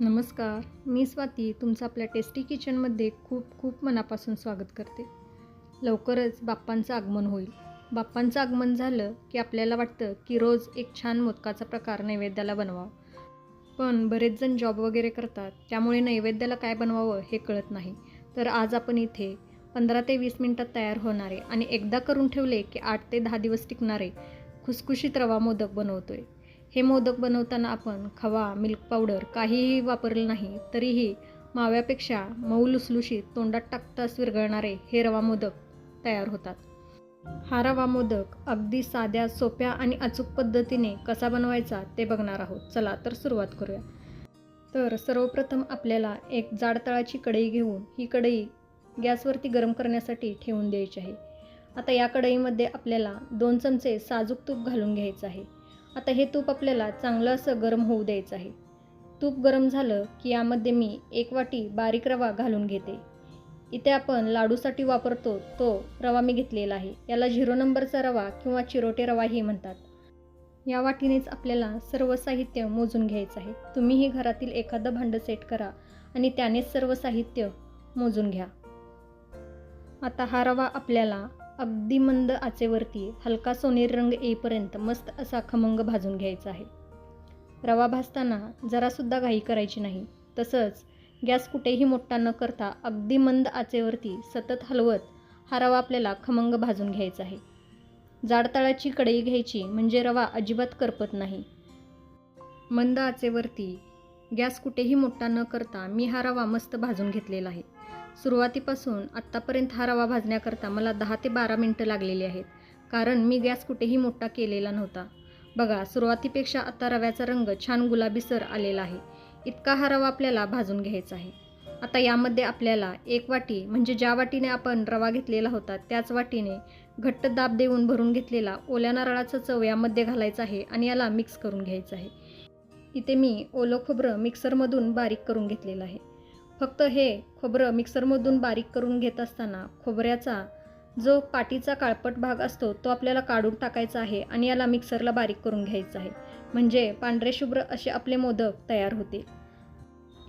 नमस्कार मी स्वाती तुमचं आपल्या टेस्टी किचनमध्ये खूप खूप मनापासून स्वागत करते. लवकरच बाप्पांचं आगमन होईल. बाप्पांचं आगमन झालं की आपल्याला वाटतं की रोज एक छान मोदकाचा प्रकार नैवेद्याला बनवावा. पण बरेच जण जॉब वगैरे करतात त्यामुळे नैवेद्याला काय बनवावं हे कळत नाही. तर आज आपण इथे पंधरा ते वीस मिनटात तयार होणारे आणि एकदा करून ठेवले की आठ ते दहा दिवस टिकणारे खुसखुशीत रवा मोदक बनवतोय. हे मोदक बनवताना आपण खवा मिल्क पावडर काहीही वापरलं नाही तरीही माव्यापेक्षा मऊ लुसलुशीत तोंडात टाकताच विरघळणारे हे रवा मोदक तयार होतात. हा रवा मोदक अगदी साध्या सोप्या आणि अचूक पद्धतीने कसा बनवायचा ते बघणार आहोत. चला तर सुरुवात करूया. तर सर्वप्रथम आपल्याला एक जाड तळाची कढई घेऊन ही कढई गॅसवरती गरम करण्यासाठी ठेवून द्यायची आहे. आता या कढईमध्ये आपल्याला दोन चमचे साजूक तूप घालून घ्यायचं आहे. आता हे तूप आपल्याला चांगलं असं गरम होऊ द्यायचं आहे. तूप गरम झालं की यामध्ये मी एक वाटी बारीक रवा घालून घेते. इथे आपण लाडूसाठी वापरतो तो रवा मी घेतलेला आहे. याला झिरो नंबरचा रवा किंवा चिरोटे रवाही म्हणतात. या वाटीनेच आपल्याला सर्व साहित्य मोजून घ्यायचं आहे. तुम्हीही घरातील एखादं भांडं सेट करा आणि त्यानेच सर्व साहित्य मोजून घ्या. आता हा रवा आपल्याला अगदी मंद आचेवरती हलका सोनेरी रंग येईपर्यंत मस्त असा खमंग भाजून घ्यायचा आहे. रवा भाजताना जरासुद्धा घाई करायची नाही. तसंच गॅस कुठेही मोठा न करता अगदी मंद आचेवरती सतत हलवत हा रवा आपल्याला खमंग भाजून घ्यायचा आहे. जाडतळाची कढई घ्यायची म्हणजे रवा अजिबात करपत नाही. मंद आचेवरती गॅस कुठेही मोठा न करता मी हा रवा मस्त भाजून घेतलेला आहे. सुरुवातीपासून आत्तापर्यंत हा रवा भाजण्याकरता मला दहा ते बारा मिनटं लागलेली आहेत. कारण मी गॅस कुठेही मोठा केलेला नव्हता. बघा सुरुवातीपेक्षा आता रव्याचा रंग छान गुलाबीसर आलेला आहे. इतका हा रवा आपल्याला भाजून घ्यायचा आहे. आता यामध्ये आपल्याला एक वाटी म्हणजे ज्या वाटीने आपण रवा घेतलेला होता त्याच वाटीने घट्ट दाब देऊन भरून घेतलेला ओल्या नारळाचा चव यामध्ये घालायचा आहे आणि याला मिक्स करून घ्यायचं आहे. इथे मी ओलं खोबरं मिक्सरमधून बारीक करून घेतलेलं आहे. फक्त हे खोबरं मिक्सरमधून बारीक करून घेत असताना खोबऱ्याचा जो पाटीचा काळपट भाग असतो तो आपल्याला काढून टाकायचा आहे आणि याला मिक्सरला बारीक करून घ्यायचं आहे. म्हणजे पांढरे शुभ्र असे आपले मोदक तयार होतील.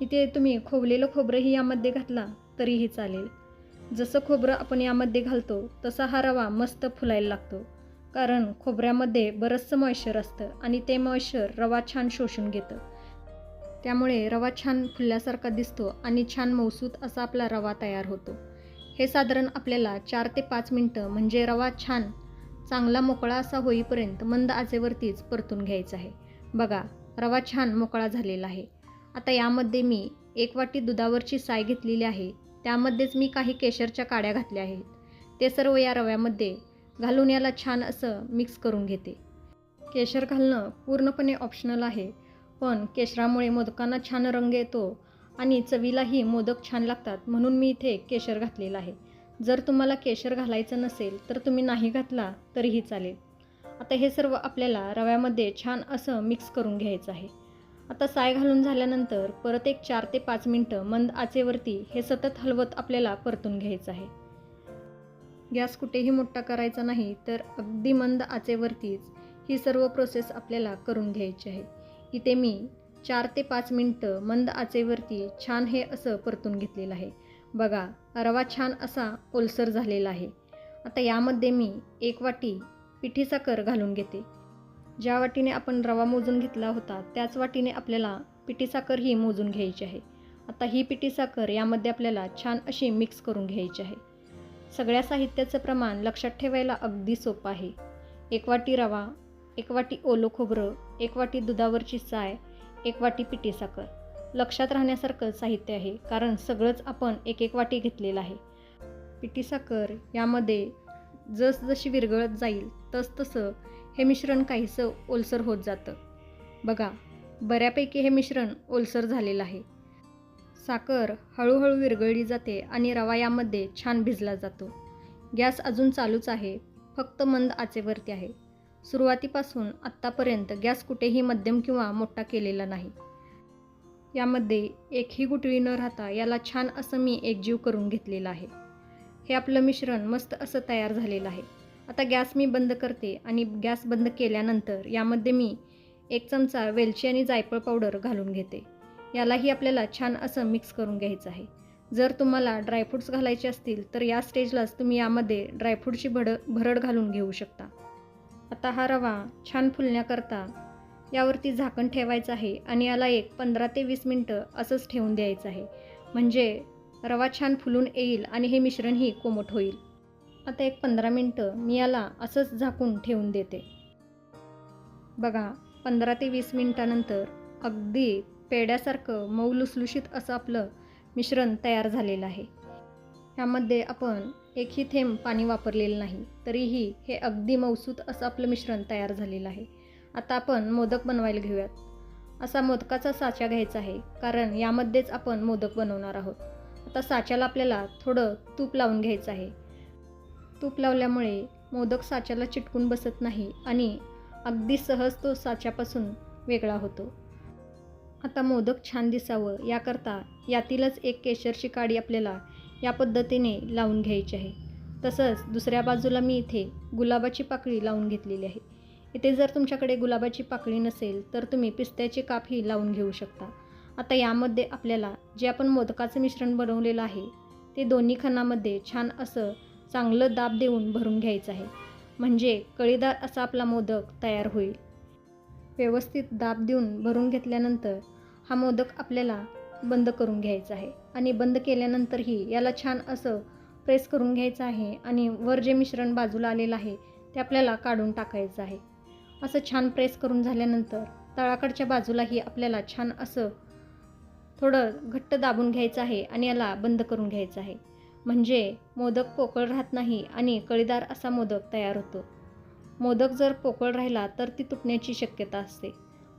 इथे तुम्ही खोवलेलं खोबरंही यामध्ये घातला तरीही चालेल. जसं खोबरं आपण यामध्ये घालतो तसा हा रवा मस्त फुलायला लागतो. कारण खोबऱ्यामध्ये बरंचसं मॉइश्चर असतं आणि ते मॉइश्चर रवा छान शोषून घेतं. त्यामुळे रवा छान फुलल्यासारखा दिसतो आणि छान मौसूत असा आपला रवा तयार होतो. हे साधारण आपल्याला चार ते पाच मिनटं म्हणजे रवा छान चांगला मोकळा असा होईपर्यंत मंद आचेवरतीच परतून घ्यायचा आहे. बघा रवा छान मोकळा झालेला आहे. आता यामध्ये मी एक वाटी दुधावरची साय घेतलेली आहे. त्यामध्येच मी काही केशरच्या काड्या घातल्या आहेत. ते सर्व या रव्यामध्ये घालून याला छान असं मिक्स करून घेते. केशर घालणं पूर्णपणे ऑप्शनल आहे. पण केशरामुळे मोदकांना छान रंग येतो आणि चवीलाही मोदक छान लागतात म्हणून मी इथे केशर घातलेलं आहे. जर तुम्हाला केशर घालायचं नसेल तर तुम्ही नाही घातला तरीही चालेल. आता हे सर्व आपल्याला रव्यामध्ये छान असं मिक्स करून घ्यायचं आहे. आता साय घालून झाल्यानंतर परत एक चार ते पाच मिनटं मंद आचेवरती हे सतत हलवत आपल्याला परतून घ्यायचं आहे. गॅस कुठेही मोठा करायचा नाही तर अगदी मंद आचेवरतीच ही सर्व प्रोसेस आपल्याला करून घ्यायची आहे. तिथे मी चार ते पाच मिनटं मंद आचेवरती छान हे असं परतून घेतलेलं आहे. बघा रवा छान असा ओलसर झालेला आहे. आता यामध्ये मी एक वाटी पिठी साखर घालून घेते. ज्या वाटीने आपण रवा मोजून घेतला होता त्याच वाटीने आपल्याला पिठी साखर ही मोजून घ्यायची आहे. आता ही पिठी साखर यामध्ये आपल्याला छान अशी मिक्स करून घ्यायची आहे. सगळ्या साहित्याचं प्रमाण लक्षात ठेवायला अगदी सोपं आहे. एक वाटी रवा एक वाटी ओलं खोबरं एक वाटी दुधावरची साय एक वाटी पिठी साखर. लक्षात राहण्यासारखं साहित्य आहे कारण सगळंच आपण एक एक वाटी घेतलेलं आहे. पिठी साखर यामध्ये जसजशी विरघळत जाईल तसतसं हे मिश्रण काहीसं ओलसर होत जातं. बघा बऱ्यापैकी हे मिश्रण ओलसर झालेलं आहे. साखर हळूहळू विरघळली जाते आणि रवा यामध्ये छान भिजला जातो. गॅस अजून चालूच आहे फक्त मंद आचेवरती आहे. सुरुवातीपासून आत्तापर्यंत गॅस कुठेही मध्यम किंवा मोठा केलेला नाही. यामध्ये एकही गुटळी न राहता याला छान असं मी एकजीव करून घेतलेलं आहे. हे आपलं मिश्रण मस्त असं तयार झालेलं आहे. आता गॅस मी बंद करते आणि गॅस बंद केल्यानंतर यामध्ये मी एक चमचा वेलची आणि जायफळ पावडर घालून घेते. यालाही आपल्याला छान असं मिक्स करून घ्यायचं आहे. जर तुम्हाला ड्रायफ्रूट्स घालायचे असतील तर या स्टेजलाच तुम्ही यामध्ये ड्रायफ्रूटची भड भरड घालून घेऊ शकता. आता हा रवा छान फुलण्याकरता यावरती झाकण ठेवायचं आहे आणि याला एक पंधरा ते वीस मिनटं असंच ठेवून द्यायचं आहे. म्हणजे रवा छान फुलून येईल आणि हे मिश्रणही कोमट होईल. आता एक पंधरा मिनटं मी याला असंच झाकून ठेवून देते. बघा पंधरा ते वीस मिनटानंतर अगदी पेड्यासारखं मऊ लुसलुशीत असं आपलं मिश्रण तयार झालेलं आहे. ह्यामध्ये आपण एकही थेंब पाणी वापरलेलं नाही. तरीही हे अगदी मौसूत असं आपलं मिश्रण तयार झालेलं आहे. आता आपण मोदक बनवायला घेऊयात. असा मोदकाचा साचा घ्यायचा आहे कारण यामध्येच आपण मोदक बनवणार आहोत. आता साच्याला आपल्याला थोडं तूप लावून घ्यायचं आहे. तूप लावल्यामुळे मोदक साच्याला चिटकून बसत नाही आणि अगदी सहज तो साच्यापासून वेगळा होतो. आता मोदक छान दिसावं याकरता यातीलच एक केशरची काडी आपल्याला या पद्धतीने लावून घ्यायची आहे. तसंच दुसऱ्या बाजूला मी इथे गुलाबाची पाकळी लावून घेतलेली आहे. इथे जर तुमच्याकडे गुलाबाची पाकळी नसेल तर तुम्ही पिस्त्याचे कापही लावून घेऊ शकता. आता यामध्ये आपल्याला जे आपण मोदकाचं मिश्रण बनवलेलं आहे ते दोन्ही खणामध्ये छान असं चांगलं दाब देऊन भरून घ्यायचं आहे. म्हणजे कळीदार असा आपला मोदक तयार होईल. व्यवस्थित दाब देऊन भरून घेतल्यानंतर हा मोदक आपल्याला बंद करून घ्यायचं आहे. आणि बंद केल्यानंतरही याला छान असं प्रेस करून घ्यायचं आहे आणि वर जे मिश्रण बाजूला आलेलं आहे ते आपल्याला काढून टाकायचं आहे. असं छान प्रेस करून झाल्यानंतर तळाकडच्या बाजूलाही आपल्याला छान असं थोडं घट्ट दाबून घ्यायचं आहे आणि याला बंद करून घ्यायचं आहे. म्हणजे मोदक पोकळ राहत नाही आणि कळीदार असा मोदक तयार होतो. मोदक जर पोकळ राहिला तर ती तुटण्याची शक्यता असते.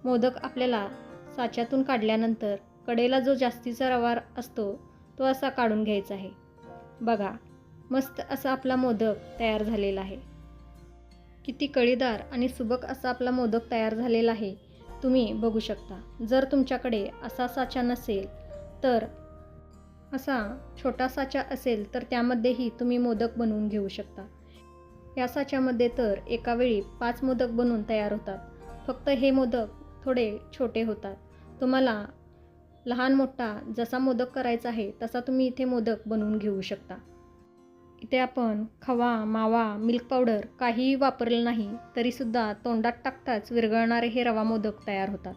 मोदक आपल्याला साच्यातून काढल्यानंतर कडेला जो जास्तीचा रवा असतो तो असा काढून घ्यायचा आहे. बघा मस्त असा आपला मोदक तयार झालेला आहे. किती कळीदार आणि सुबक असा आपला मोदक तयार झालेला आहे तुम्ही बघू शकता. जर तुमच्याकडे असा साचा नसेल तर असा छोटा साचा असेल तर त्यामध्येही तुम्ही मोदक बनवून घेऊ शकता. या साच्यामध्ये तर एका वेळी पाच मोदक बनवून तयार होतात. फक्त हे मोदक थोडे छोटे होतात. तुम्हाला लहान मोठा जसा मोदक करायचा आहे तसा तुम्ही इथे मोदक बनवून घेऊ शकता. इथे आपण खवा मावा मिल्क पावडर काहीही वापरलं नाही तरीसुद्धा तोंडात टाकताच विरघळणारे हे रवा मोदक तयार होतात.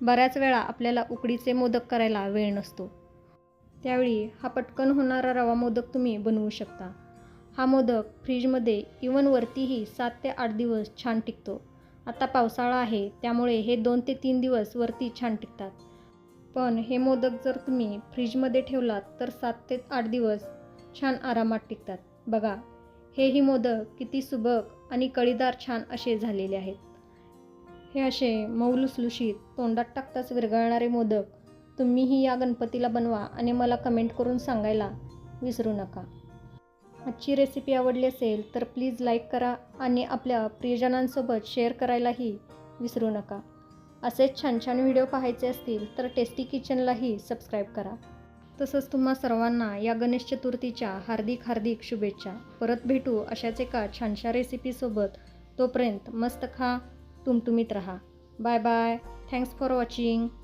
बऱ्याच वेळा आपल्याला उकडीचे मोदक करायला वेळ नसतो. त्यावेळी हा पटकन होणारा रवा मोदक तुम्ही बनवू शकता. हा मोदक फ्रीजमध्ये इवन वरतीही सात ते आठ दिवस छान टिकतो. आता पावसाळा आहे त्यामुळे हे दोन ते तीन दिवस वरती छान टिकतात. पण हे मोदक जर तुम्ही फ्रीजमध्ये ठेवलात तर सात ते आठ दिवस छान आरामात टिकतात. बघा हेही मोदक किती सुबक आणि कळीदार छान असे झालेले आहेत. हे असे मऊ लुसलुशीत तोंडात टाकताच विरघळणारे मोदक तुम्हीही या गणपतीला बनवा आणि मला कमेंट करून सांगायला विसरू नका. आजची रेसिपी आवडली असेल तर प्लीज लाईक करा आणि आपल्या प्रियजनांसोबत शेअर करायलाही विसरू नका. असेच छान छान व्हिडिओ पाहायचे असतील तर टेस्टी किचनलाही सबस्क्राईब करा. तसंच तुम्हा सर्वांना या गणेश चतुर्थीच्या हार्दिक हार्दिक शुभेच्छा. परत भेटू अशाच एका छानशा रेसिपीसोबत तोपर्यंत मस्त खा तुमतुमीत राहा. Bye bye thanks for watching